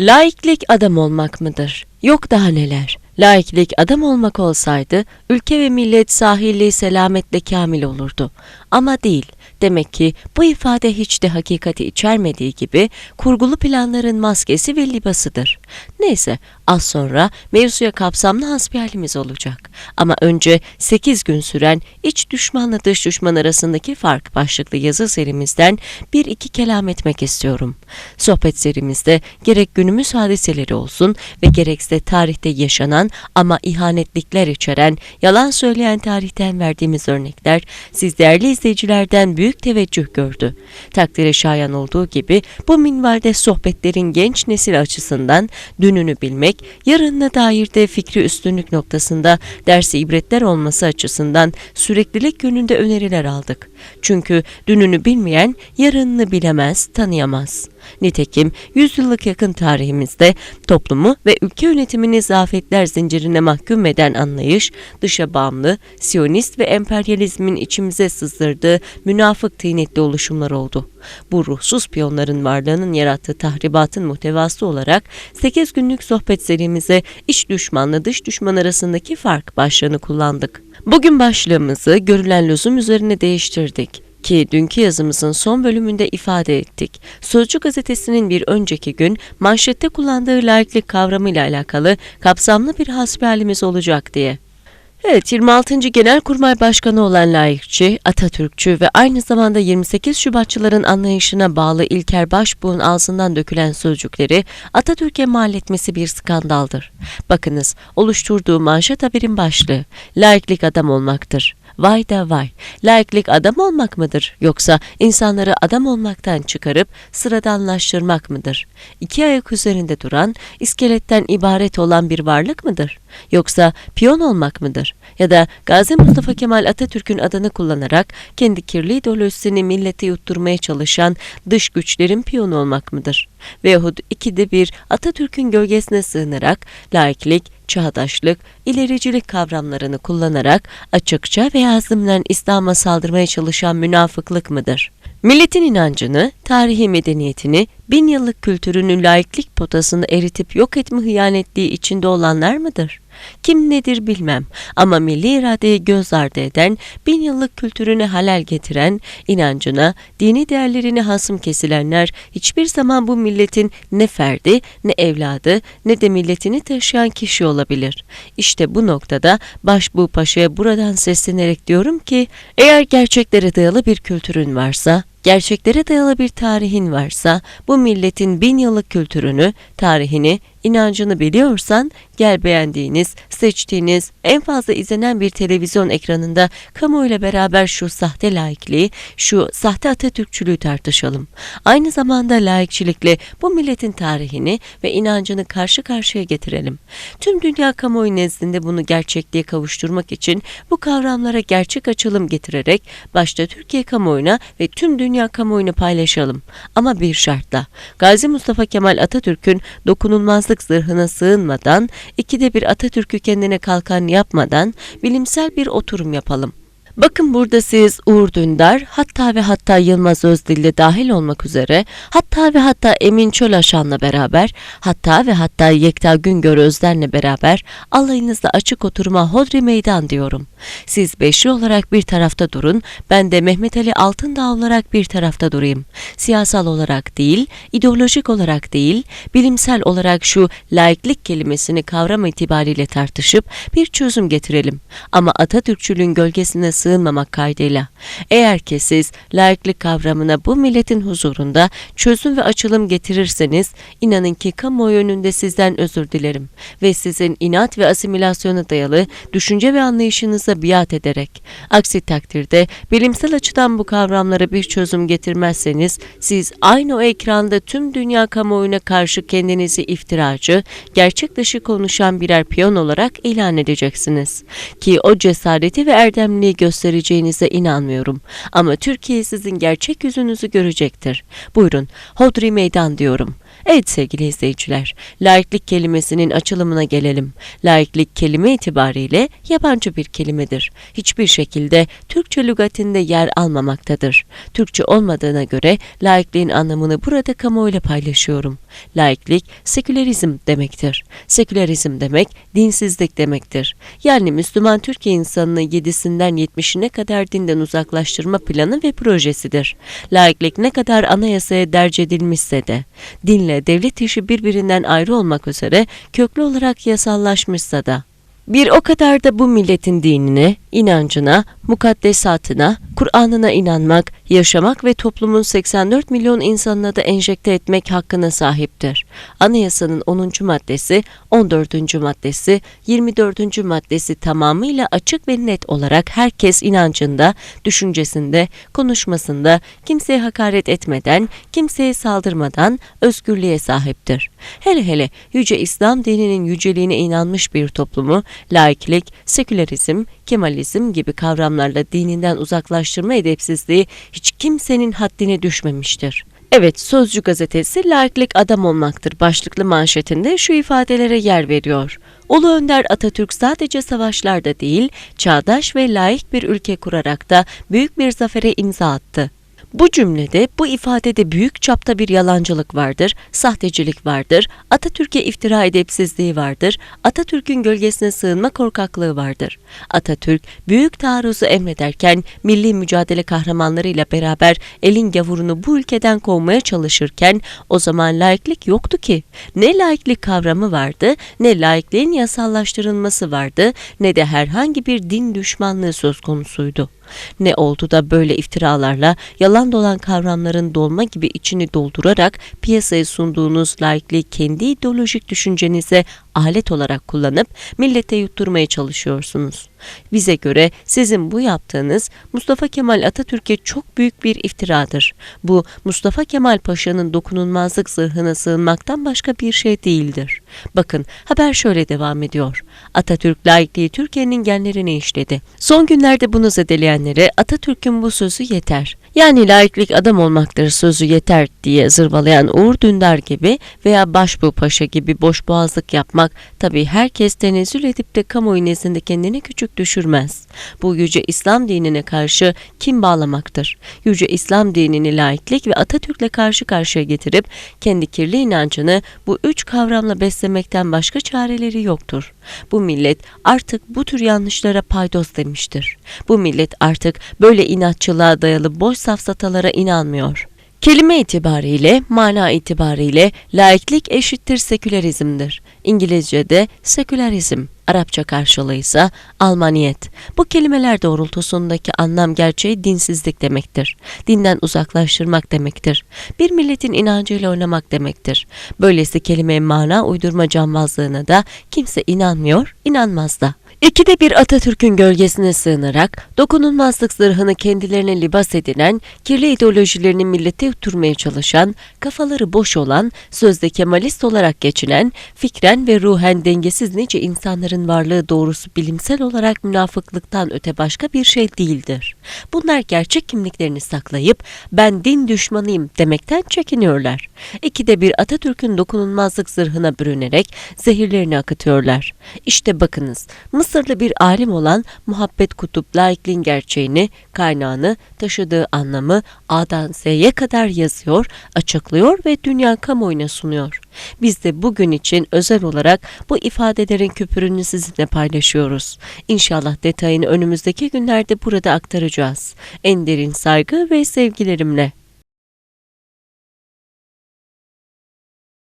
Laiklik adam olmak mıdır? Yok daha neler. Laiklik adam olmak olsaydı ülke ve millet sahilli selametle kamil olurdu. Ama değil. Demek ki bu ifade hiç de hakikati içermediği gibi kurgulu planların maskesi ve libasıdır. Neyse az sonra mevzuya kapsamlı hasbihalimiz olacak. Ama önce 8 gün süren iç düşmanla dış düşman arasındaki fark başlıklı yazı serimizden bir iki kelam etmek istiyorum. Sohbet serimizde gerek günümüz hadiseleri olsun ve gerekse tarihte yaşanan ama ihanetlikler içeren, yalan söyleyen tarihten verdiğimiz örnekler siz değerli izleyicilerden büyük teveccüh gördü. Takdire şayan olduğu gibi bu minvalde sohbetlerin genç nesil açısından dününü bilmek, yarınına dair de fikri üstünlük noktasında dersi ibretler olması açısından süreklilik yönünde öneriler aldık. Çünkü dününü bilmeyen yarınını bilemez, tanıyamaz. Nitekim yüzyıllık yakın tarihimizde toplumu ve ülke yönetimini zafiyetler zincirine mahkum eden anlayış, dışa bağımlı, siyonist ve emperyalizmin içimize sızdırdığı münafık tıynetli oluşumlar oldu. Bu ruhsuz piyonların varlığının yarattığı tahribatın muhtevası olarak 8 günlük sohbet serimize iç düşmanla dış düşman arasındaki fark başlığını kullandık. Bugün başlığımızı görülen lüzum üzerine değiştirdik ki dünkü yazımızın son bölümünde ifade ettik. Sözcü gazetesinin bir önceki gün manşette kullandığı laiklik kavramıyla alakalı kapsamlı bir hasbihalimiz olacak diye. Evet 26. Genelkurmay Başkanı olan laikçi, Atatürkçü ve aynı zamanda 28 Şubatçıların anlayışına bağlı İlker Başbuğ'un ağzından dökülen sözcükleri Atatürk'e mal etmesi bir skandaldır. Bakınız oluşturduğu manşet haberin başlığı, laiklik adam olmaktır. Vay da vay. Laiklik adam olmak mıdır? Yoksa insanları adam olmaktan çıkarıp sıradanlaştırmak mıdır? İki ayak üzerinde duran, iskeletten ibaret olan bir varlık mıdır? Yoksa piyon olmak mıdır? Ya da Gazi Mustafa Kemal Atatürk'ün adını kullanarak kendi kirli ideolojisini millete yutturmaya çalışan dış güçlerin piyonu olmak mıdır? Veyahut ikide bir Atatürk'ün gölgesine sığınarak laiklik, çağdaşlık, ilericilik kavramlarını kullanarak açıkça ve azımla İslam'a saldırmaya çalışan münafıklık mıdır? Milletin inancını, tarihi medeniyetini, bin yıllık kültürünü laiklik potasını eritip yok etme hıyanetliği içinde olanlar mıdır? Kim nedir bilmem ama milli iradeyi göz ardı eden, bin yıllık kültürünü halel getiren, inancına, dini değerlerini hasım kesilenler hiçbir zaman bu milletin ne ferdi, ne evladı, ne de milletini taşıyan kişi olabilir. İşte bu noktada Başbuğ Paşa'ya buradan seslenerek diyorum ki, eğer gerçeklere dayalı bir kültürün varsa, gerçeklere dayalı bir tarihin varsa, bu milletin bin yıllık kültürünü, tarihini, inancını biliyorsan, gel beğendiğiniz, seçtiğiniz, en fazla izlenen bir televizyon ekranında kamuoyuyla beraber şu sahte laikliği, şu sahte Atatürkçülüğü tartışalım. Aynı zamanda laikçilikle bu milletin tarihini ve inancını karşı karşıya getirelim. Tüm dünya kamuoyu nezdinde bunu gerçekliğe kavuşturmak için bu kavramlara gerçek açılım getirerek başta Türkiye kamuoyuna ve tüm dünya kamuoyuna paylaşalım. Ama bir şartla. Gazi Mustafa Kemal Atatürk'ün dokunulmazlık zırhına sığınmadan, ikide bir Atatürk'ü kendine kalkan yapmadan bilimsel bir oturum yapalım. Bakın burada siz Uğur Dündar, hatta ve hatta Yılmaz Özdil'le dahil olmak üzere, hatta ve hatta Emin Çölaşan'la beraber, hatta ve hatta Yekta Güngör Özden'le beraber alayınızda açık oturuma hodri meydan diyorum. Siz beşli olarak bir tarafta durun, ben de Mehmet Ali Altındağ olarak bir tarafta durayım. Siyasal olarak değil, ideolojik olarak değil, bilimsel olarak şu laiklik kelimesini kavram itibariyle tartışıp bir çözüm getirelim. Ama Atatürkçülüğün gölgesine sığınmamak kaydıyla. Eğer ki siz laiklik kavramına bu milletin huzurunda çözüm ve açılım getirirseniz inanın ki kamuoyu önünde sizden özür dilerim ve sizin inat ve asimilasyona dayalı düşünce ve anlayışınıza biat ederek aksi takdirde bilimsel açıdan bu kavramlara bir çözüm getirmezseniz siz aynı o ekranda tüm dünya kamuoyuna karşı kendinizi iftiracı, gerçek dışı konuşan birer piyon olarak ilan edeceksiniz. Ki o cesareti ve erdemliği göster göstereceğinize inanmıyorum. Ama Türkiye sizin gerçek yüzünüzü görecektir. Buyurun, hodri meydan diyorum. Evet sevgili izleyiciler, laiklik kelimesinin açılımına gelelim. Laiklik kelime itibariyle yabancı bir kelimedir. Hiçbir şekilde Türkçe lügatinde yer almamaktadır. Türkçe olmadığına göre laikliğin anlamını burada kamuoyuyla paylaşıyorum. Laiklik, sekülerizm demektir. Sekülerizm demek, dinsizlik demektir. Yani Müslüman Türkiye insanını yedisinden yetmişine kadar dinden uzaklaştırma planı ve projesidir. Laiklik ne kadar anayasaya derc edilmişse de, dinle devlet işi birbirinden ayrı olmak üzere köklü olarak yasallaşmışsa da, bir o kadar da bu milletin dinine, inancına, mukaddesatına, Kur'an'ına inanmak, yaşamak ve toplumun 84 milyon insanına da enjekte etmek hakkına sahiptir. Anayasanın 10. maddesi, 14. maddesi, 24. maddesi tamamıyla açık ve net olarak herkes inancında, düşüncesinde, konuşmasında kimseye hakaret etmeden, kimseye saldırmadan özgürlüğe sahiptir. Hele hele Yüce İslam dininin yüceliğine inanmış bir toplumu, laiklik, sekülerizm, kemalizm gibi kavramlarla dininden uzaklaştırma edepsizliği hiç kimsenin haddine düşmemiştir. Evet, Sözcü gazetesi laiklik adam olmaktır başlıklı manşetinde şu ifadelere yer veriyor. Ulu Önder Atatürk sadece savaşlarda değil, çağdaş ve layık bir ülke kurarak da büyük bir zafere imza attı. Bu cümlede, bu ifadede büyük çapta bir yalancılık vardır, sahtecilik vardır, Atatürk'e iftira edepsizliği vardır, Atatürk'ün gölgesine sığınma korkaklığı vardır. Atatürk, büyük taarruzu emrederken milli mücadele kahramanlarıyla beraber elin gavurunu bu ülkeden kovmaya çalışırken o zaman laiklik yoktu ki. Ne laiklik kavramı vardı, ne laikliğin yasallaştırılması vardı, ne de herhangi bir din düşmanlığı söz konusuydu. Ne oldu da böyle iftiralarla yalan dolan kavramların dolma gibi içini doldurarak piyasaya sunduğunuz laikliği kendi ideolojik düşüncenize alet olarak kullanıp millete yutturmaya çalışıyorsunuz. Bize göre sizin bu yaptığınız Mustafa Kemal Atatürk'e çok büyük bir iftiradır. Bu Mustafa Kemal Paşa'nın dokunulmazlık zırhına sığınmaktan başka bir şey değildir. Bakın haber şöyle devam ediyor. Atatürk laikliği Türkiye'nin genlerine işledi. Son günlerde bunu zedeleyenlere Atatürk'ün bu sözü yeter. Yani laiklik adam olmaktır sözü yeter diye zırvalayan Uğur Dündar gibi veya Başbuğ Paşa gibi boş boğazlık yapmak tabi herkes tenezzül edip de kamuoyu nezdinde kendini küçük düşürmez. Bu yüce İslam dinine karşı kim bağlamaktır? Yüce İslam dinini laiklik ve Atatürk'le karşı karşıya getirip kendi kirli inancını bu üç kavramla beslemekten başka çareleri yoktur. Bu millet artık bu tür yanlışlara paydos demiştir. Bu millet artık böyle inatçılığa dayalı boş safsatalara inanmıyor. Kelime itibariyle, mana itibariyle laiklik eşittir sekülerizmdir. İngilizce'de sekülerizm, Arapça karşılığı ise Almaniyet. Bu kelimeler doğrultusundaki anlam gerçeği dinsizlik demektir. Dinden uzaklaştırmak demektir. Bir milletin inancıyla oynamak demektir. Böylesi kelime mana uydurma cambazlığına da kimse inanmıyor, inanmaz da. İkide bir Atatürk'ün gölgesine sığınarak dokunulmazlık zırhını kendilerine libas edinen, kirli ideolojilerini millete yutturmaya çalışan, kafaları boş olan, sözde Kemalist olarak geçinen, fikren ve ruhen dengesiz nice insanların varlığı doğrusu bilimsel olarak münafıklıktan öte başka bir şey değildir. Bunlar gerçek kimliklerini saklayıp ben din düşmanıyım demekten çekiniyorlar. İkide bir Atatürk'ün dokunulmazlık zırhına bürünerek zehirlerini akıtıyorlar. İşte bakınız Mısırlı bir alim olan Muhabbet Kutup laikliğin gerçeğini, kaynağını, taşıdığı anlamı A'dan Z'ye kadar yazıyor, açıklıyor ve dünya kamuoyuna sunuyor. Biz de bugün için özel olarak bu ifadelerin küpürünü sizinle paylaşıyoruz. İnşallah detayını önümüzdeki günlerde burada aktaracağız. En derin saygı ve sevgilerimle.